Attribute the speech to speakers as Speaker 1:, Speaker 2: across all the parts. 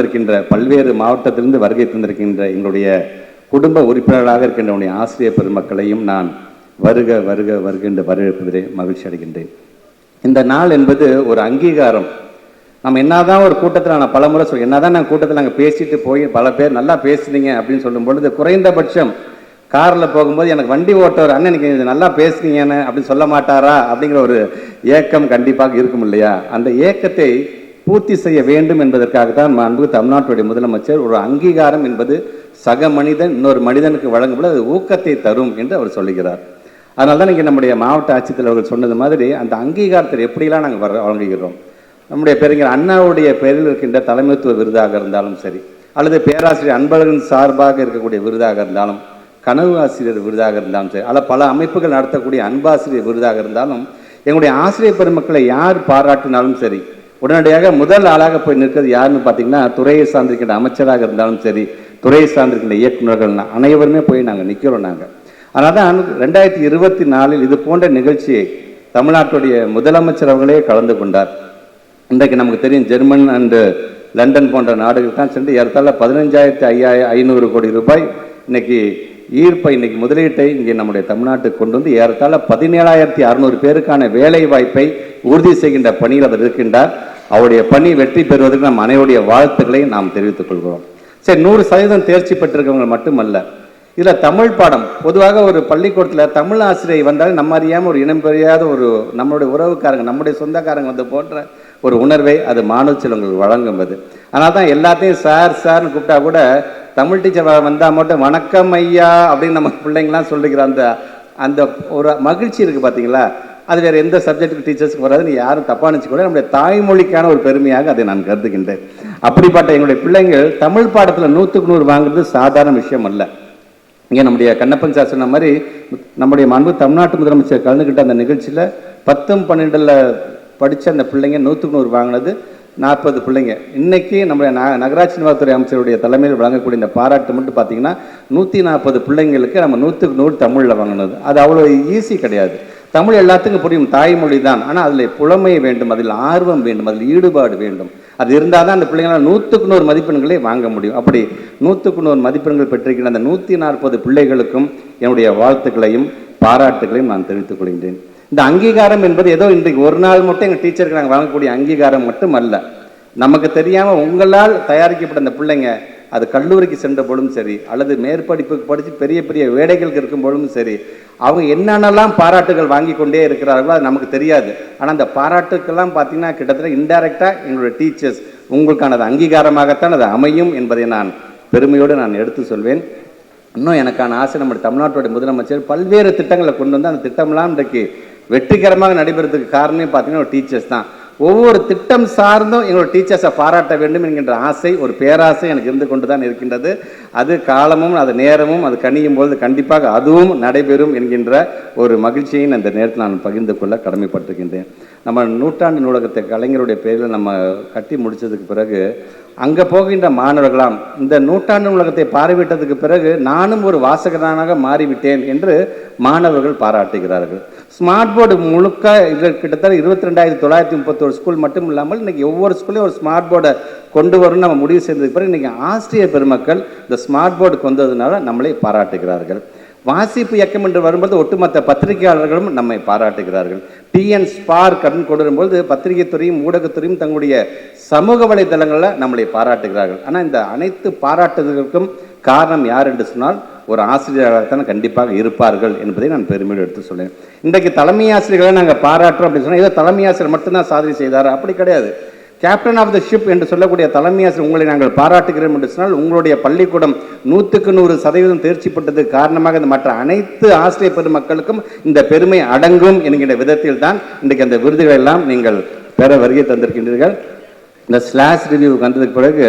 Speaker 1: வந்திருக்கின்ற பல்வேறு மாவட்டத்திலிருந்து வருகை தந்திருக்கின்ற எங்களுடைய குடும்ப உறுப்பினர்களாக இருக்கின்ற உடைய ஆசிரியர் பெருமக்களையும் நான் வருக வருக வருக என்று வரவேற்பதிலே மகிழ்ச்சி அடைகின்றேன். இந்த நாள் என்பது ஒரு அங்கீகாரம். நம்ம என்னதான் ஒரு கூட்டத்தில் நான் பலமுறை சொல்லி என்னதான் நான் கூட்டத்தில் நாங்கள் பேசிட்டு போய் பல பேர் நல்லா பேசுனீங்க அப்படின்னு சொல்லும் பொழுது குறைந்தபட்சம் காரில் போகும்போது எனக்கு வண்டி ஓட்டவர் அண்ணன் இன்னைக்கு நல்லா பேசுனீங்கன்னு அப்படின்னு சொல்ல மாட்டாரா அப்படிங்கிற ஒரு ஏக்கம் கண்டிப்பாக இருக்கும் இல்லையா? அந்த ஏக்கத்தை பூர்த்தி செய்ய வேண்டும் என்பதற்காக தான் மாண்பு தமிழ்நாட்டுடைய முதலமைச்சர் ஒரு அங்கீகாரம் என்பது சக மனிதன் இன்னொரு மனிதனுக்கு வழங்கும்போது அது ஊக்கத்தை தரும் என்று அவர் சொல்லுகிறார். அதனால தான் இங்கே நம்முடைய மாவட்ட ஆட்சித்தலைவர்கள் சொன்னது மாதிரி அந்த அங்கீகாரத்தை எப்படிலாம் நாங்கள் வர வழங்குகிறோம். நம்முடைய பேரறிஞர் அண்ணாவுடைய பெயரில் இருக்கின்ற தலைமைத்துவ விருதாக இருந்தாலும் சரி அல்லது பேராசிரியர் அன்பழகன் சார்பாக இருக்கக்கூடிய விருதாக இருந்தாலும் கனவு ஆசிரியர் விருதாக இருந்தாலும் சரி அல்ல பல அமைப்புகள் நடத்தக்கூடிய அன்பாசிரியர் விருதாக இருந்தாலும் எங்களுடைய ஆசிரியர் பெருமக்களை யார் பாராட்டினாலும் சரி உடனடியாக முதல் ஆளாக போய் நிற்கிறது யாருன்னு பார்த்தீங்கன்னா துறையை சார்ந்திருக்கின்ற அமைச்சராக இருந்தாலும் சரி துறையை சார்ந்திருக்கின்ற இயக்குநர்கள் அனைவருமே போய் நாங்கள் நிற்கிறோம் நாங்கள் அதனால் தான் ரெண்டாயிரத்தி இருபத்தி நாலில் இது போன்ற நிகழ்ச்சியை தமிழ்நாட்டுடைய முதலமைச்சர் அவர்களே கலந்து கொண்டார். இன்றைக்கு நமக்கு தெரியும் ஜெர்மன் அண்டு லண்டன் போன்ற நாடுகள் தான் சென்று ஏறத்தாழ பதினஞ்சாயிரத்தி ஐயாயிரம் ஐநூறு கோடி ரூபாய் இன்னைக்கு ஈர்ப்பை இன்னைக்கு முதலீட்டை இங்கே நம்முடைய தமிழ்நாட்டுக்கு கொண்டு வந்து ஏறத்தாழ பதினேழாயிரத்தி அறுநூறு பேருக்கான வேலை வாய்ப்பை உறுதி செய்கின்ற பணியில் அவர் இருக்கின்றார். அவருடைய பணி வெற்றி பெறுவதற்கு நம் அனைவருடைய வாழ்த்துக்களை நாம் தெரிவித்துக் கொள்கிறோம். சரி நூறு சதவீதம் தேர்ச்சி பெற்றிருக்கவங்க மட்டுமல்ல இதில் தமிழ் பாடம் பொதுவாக ஒரு பள்ளிக்கூடத்தில் தமிழ் ஆசிரியை வந்தால் நம்ம அறியாமல் ஒரு இனம் பெரியாத ஒரு நம்மளுடைய உறவுக்காரங்க நம்முடைய சொந்தக்காரங்க வந்து போன்ற ஒரு உணர்வை அது மாணவ செல்வங்களுக்கு வழங்கும் அது தான் எல்லாத்தையும் சார் சார்னு கூப்பிட்டா கூட தமிழ் டீச்சர் வந்தால் மட்டும் வணக்கம் ஐயா அப்படின்னு நம்ம பிள்ளைங்களாம் சொல்லிக்கிற அந்த அந்த ஒரு மகிழ்ச்சி இருக்குது பார்த்தீங்களா அது வேறு எந்த சப்ஜெக்ட்டுக்கு டீச்சர்ஸ்க்கு வராதுன்னு யாரும் தப்பாக நினச்சிக்கூட நம்முடைய தாய்மொழிக்கான ஒரு பெருமையாக அதை நான் கருதுகின்றேன். அப்படிப்பட்ட எங்களுடைய பிள்ளைங்கள் தமிழ் பாடத்தில் நூற்றுக்கு நூறு வாங்குறது சாதாரண விஷயம் அல்ல. இங்கே நம்முடைய கண்ணப்பன் சார் சொன்ன மாதிரி நம்முடைய மாண்பு தமிழ்நாட்டு முதலமைச்சர் கலந்துக்கிட்ட அந்த நிகழ்ச்சியில் பத்தும் பன்னெண்டில் படித்த அந்த பிள்ளைங்க நூற்றுக்கு நூறு வாங்கினது நாற்பது பிள்ளைங்க. இன்றைக்கி நம்முடைய ந நகராட்சி நிர்வாகத்துறை அமைச்சருடைய தலைமையில் வழங்கக்கூடிய இந்த பாராட்டு மட்டும் பார்த்தீங்கன்னா நூற்றி நாற்பது பிள்ளைங்களுக்கு நம்ம நூற்றுக்கு நூறு தமிழில் வாங்கினது. அது அவ்வளோ ஈஸி கிடையாது. தமிழ் எல்லாத்துக்கும் புரியும் தாய்மொழி தான். ஆனால் அதில் புலமை வேண்டும் அதில் ஆர்வம் வேண்டும் அதில் ஈடுபாடு வேண்டும். அது இருந்தால் தான் அந்த பிள்ளைங்களால் நூற்றுக்கு நூறு மதிப்பெண்களை வாங்க முடியும். அப்படி நூற்றுக்கு நூறு மதிப்பெண்கள் பெற்றிருக்கிற அந்த நூற்றி நாற்பது பிள்ளைகளுக்கும் என்னுடைய வாழ்த்துக்களையும் பாராட்டுகளையும் நான் தெரிவித்துக் கொள்கின்றேன். இந்த அங்கீகாரம் என்பது ஏதோ இன்றைக்கு ஒரு நாள் மட்டும் எங்கள் டீச்சருக்கு நாங்கள் வழங்கக்கூடிய அங்கீகாரம் மட்டும் அல்ல நமக்கு தெரியாமல் உங்களால் தயாரிக்கப்பட்ட அந்த பிள்ளைங்க அது கல்லூரிக்கு சென்ற பொழுதும் சரி அல்லது மேற்படிப்புக்கு படித்து பெரிய பெரிய வேலைகளுக்கு இருக்கும் பொழுதும் சரி அவங்க என்னென்னலாம் பாராட்டுகள் வாங்கி கொண்டே இருக்கிறார்களோ அது நமக்கு தெரியாது. ஆனால் அந்த பாராட்டுக்கெல்லாம் பார்த்தீங்கன்னா கிட்டத்தட்ட இன்டைரக்டாக எங்களுடைய டீச்சர்ஸ் உங்களுக்கானது அங்கீகாரமாகத்தான் அது அமையும் என்பதை நான் பெருமையோடு நான் எடுத்து சொல்வேன். இன்னும் எனக்கான ஆசை நம்முடைய தமிழ்நாட்டுடைய முதலமைச்சர் பல்வேறு திட்டங்களை கொண்டு வந்து அந்த திட்டம்லாம் இன்றைக்கு வெற்றிகரமாக நடைபெறதுக்கு காரணமே பார்த்தீங்கன்னா ஒரு டீச்சர்ஸ் தான். ஒவ்வொரு திட்டம் சார்ந்தும் எங்களோட டீச்சர்ஸை பாராட்ட வேண்டும் என்கின்ற ஆசை ஒரு பேராசை எனக்கு இருந்து கொண்டு தான் இருக்கின்றது. அது காலமும் அது நேரமும் அது கணியும் பொழுது கண்டிப்பாக அதுவும் நடைபெறும் என்கின்ற ஒரு மகிழ்ச்சியை இந்த நேரத்தில் நான் பகிர்ந்து கொள்ள கடமைப்பட்டிருக்கின்றேன். நம்ம நூற்றாண்டு நூலகத்தை கலைஞருடைய பேரில் நம்ம கட்டி முடித்ததுக்கு பிறகு அங்கே போகின்ற மாணவர்களாம் இந்த நூற்றாண்டு உலகத்தை பார்வையிட்டதுக்கு பிறகு நானும் ஒரு வாசகனாக மாறிவிட்டேன் என்று மாணவர்கள் பாராட்டுகிறார்கள். ஸ்மார்ட் போர்டு முழுக்க இதில் கிட்டத்தட்ட இருபத்தி ரெண்டாயிரத்தி தொள்ளாயிரத்தி முப்பத்தோரு ஸ்கூல் மட்டும் இல்லாமல் இன்றைக்கி ஒவ்வொரு ஸ்கூல்லையும் ஒரு ஸ்மார்ட் போர்டை கொண்டு வரணும்னு நம்ம முடிவு செய்ததுக்கு பிறகு இன்றைக்கி ஆசிரியர் பெருமக்கள் இந்த ஸ்மார்ட் போர்டு கொண்டு வந்ததுனால நம்மளை பாராட்டுகிறார்கள். வாசிப்பு இயக்கம் என்று வரும்போது ஒட்டுமொத்த பத்திரிகையாளர்களும் நம்மை பாராட்டுகிறார்கள். டிஎன் ஸ்பார்க் அப்படின்னு கொண்டு வரும்போது பத்திரிகை துறையும் ஊடகத்துறையும் தங்களுடைய சமூக வலைதளங்களில் நம்மளை பாராட்டுகிறார்கள். ஆனால் இந்த அனைத்து பாராட்டுதலுக்கும் காரணம் யார் என்று சொன்னால் ஒரு ஆசிரியராகத்தான் கண்டிப்பாக இருப்பார்கள் என்பதை நான் பெருமையோடு எடுத்து சொல்லேன் இன்றைக்கு தலைமை ஆசிரியர்களை நாங்கள் பாராட்டுறோம் அப்படின்னு சொன்னால் ஏதோ தலைமை ஆசிரியர் மட்டும்தான் சாதனை செய்தார்? அப்படி கிடையாது. கேப்டன் ஆஃப் த ஷிப் என்று சொல்லக்கூடிய தலைமை ஆசிரியர் உங்களை நாங்கள் பாராட்டுகிறோம் என்று சொன்னால் உங்களுடைய பள்ளிக்கூடம் நூற்றுக்கு நூறு சதவீதம் தேர்ச்சி பெற்றது காரணமாக இந்த மற்ற அனைத்து ஆசிரியர் பெருமக்களுக்கும் இந்த பெருமை அடங்கும் என்கின்ற விதத்தில் தான் இன்றைக்கு அந்த விருதுகளை எல்லாம் நீங்கள் பெற வருகை தந்திருக்கின்றீர்கள். இந்த ஸ்லாஷ் ரிவ்யூவுக்கு வந்ததுக்கு பிறகு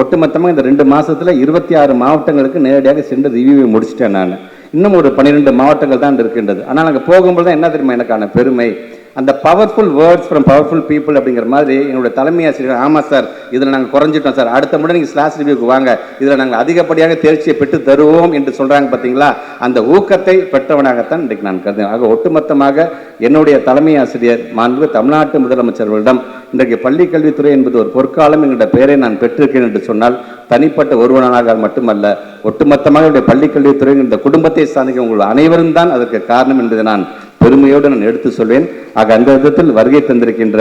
Speaker 1: ஒட்டுமொத்தமாக இந்த ரெண்டு மாதத்தில் இருபத்தி ஆறு மாவட்டங்களுக்கு நேரடியாக சென்று ரிவ்யூவை முடிச்சிட்டேன் நான். இன்னும் ஒரு பன்னிரெண்டு மாவட்டங்கள் தான் இருக்கின்றது. ஆனால் அங்கே போகும்போது தான் என்ன தெரியுமா எனக்கான பெருமை? அந்த powerful words from powerful people அப்படிங்கிற மாதிரி என்னுடைய தலைமை ஆசிரியர் ஆமாம் சார் இதில் நாங்கள் குறைஞ்சிட்டோம் சார். அடுத்த முறை நீங்கள் ஸ்லாஸ் ரிவ்யூக்கு வாங்க. இதில் நாங்கள் அதிகப்படியாக தேர்ச்சியை பெற்று தருவோம் என்று சொல்கிறாங்க பார்த்தீங்களா அந்த ஊக்கத்தை பெற்றவனாகத்தான் இன்றைக்கு நான் கருதுகிறேன் ஆக ஒட்டுமொத்தமாக என்னுடைய தலைமை ஆசிரியர் மாண்பு தமிழ்நாட்டு முதலமைச்சர்களிடம் இன்றைக்கு பள்ளி கல்வித்துறை என்பது ஒரு பொற்காலம் என்கிற பெயரை நான் பெற்றிருக்கேன் என்று சொன்னால் தனிப்பட்ட ஒருவனாக மட்டுமல்ல ஒட்டுமொத்தமாக என்னுடைய பள்ளிக்கல்வித்துறை இந்த குடும்பத்தை சார்ந்த உங்கள் அனைவரும் தான் அதற்கு காரணம் என்பதை நான் பெருமையோடு நான் எடுத்து சொல்வேன். ஆக அந்த விதத்தில் வருகை தந்திருக்கின்ற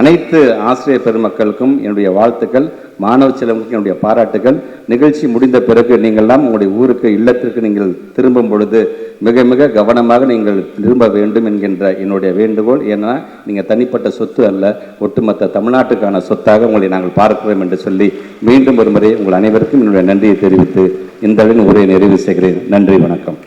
Speaker 1: அனைத்து ஆசிரியர் பெருமக்களுக்கும் என்னுடைய வாழ்த்துக்கள் மாணவ செலவுக்கு என்னுடைய பாராட்டுகள் நிகழ்ச்சி முடிந்த பிறகு நீங்கள்லாம் உங்களுடைய ஊருக்கு இல்லத்திற்கு நீங்கள் திரும்பும் பொழுது மிக மிக கவனமாக நீங்கள் திரும்ப வேண்டும் என்கின்ற என்னுடைய வேண்டுகோள். ஏன்னா நீங்கள் தனிப்பட்ட சொத்து அல்ல ஒட்டுமொத்த தமிழ்நாட்டுக்கான சொத்தாக உங்களை நாங்கள் பார்க்கிறோம் என்று சொல்லி மீண்டும் ஒரு முறை உங்கள் அனைவருக்கும் என்னுடைய நன்றியை தெரிவித்து இந்த அளவில் உரையை நிறைவு செய்கிறேன். நன்றி வணக்கம்.